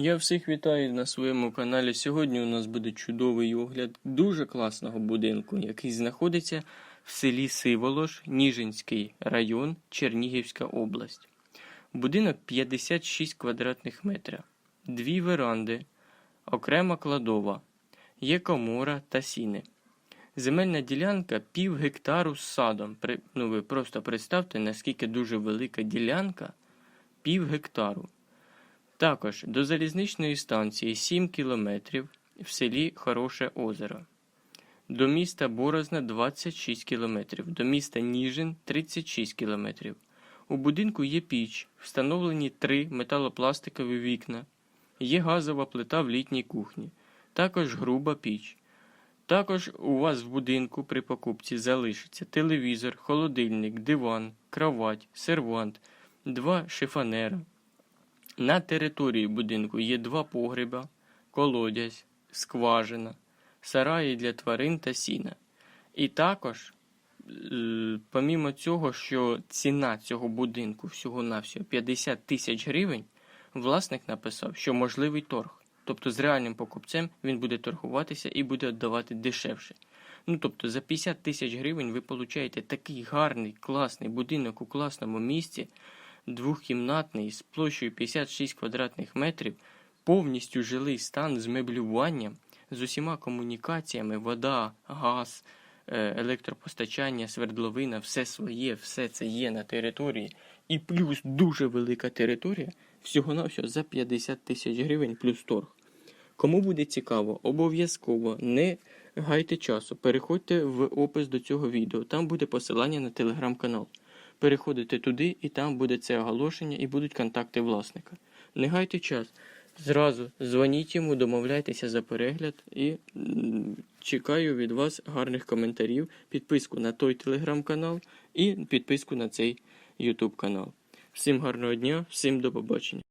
Я всіх вітаю на своєму каналі. Сьогодні у нас буде чудовий огляд дуже класного будинку, який знаходиться в селі Сиволош, Ніжинський район, Чернігівська область. Будинок 56 квадратних метрів, дві веранди, окрема кладова, є комора та сіни. Земельна ділянка пів гектару з садом. Ну, ви просто представте, наскільки дуже велика ділянка пів гектару. Також до залізничної станції 7 кілометрів в селі Хороше озеро. До міста Борозна 26 кілометрів, до міста Ніжин 36 кілометрів. У будинку є піч, встановлені три металопластикові вікна, є газова плита в літній кухні, також груба піч. Також у вас в будинку при покупці залишиться телевізор, холодильник, диван, кровать, сервант, два шифонера. На території будинку є два погреба, колодязь, скважина, сараї для тварин та сіна. І також, е, помімо цього, що ціна цього будинку всього-навсього 50 тисяч гривень, власник написав, що можливий торг. Тобто з реальним покупцем він буде торгуватися і буде віддавати дешевше. Ну тобто за 50 тисяч гривень ви получаєте такий гарний, класний будинок у класному місці, двохкімнатний з площею 56 квадратних метрів, повністю жилий стан з меблюванням, з усіма комунікаціями, вода, газ, е, електропостачання, свердловина, все своє, все це є на території. І плюс дуже велика територія, всього-навсього за 50 тисяч гривень плюс торг. Кому буде цікаво, обов'язково не гайте часу. Переходьте в опис до цього відео. Там буде посилання на телеграм-канал. Переходите туди, і там буде це оголошення, і будуть контакти власника. Не гайте час. Зразу дзвоніть йому, домовляйтеся за перегляд і чекаю від вас гарних коментарів, підписку на той телеграм-канал і підписку на цей ютуб канал. Всім гарного дня, всім до побачення.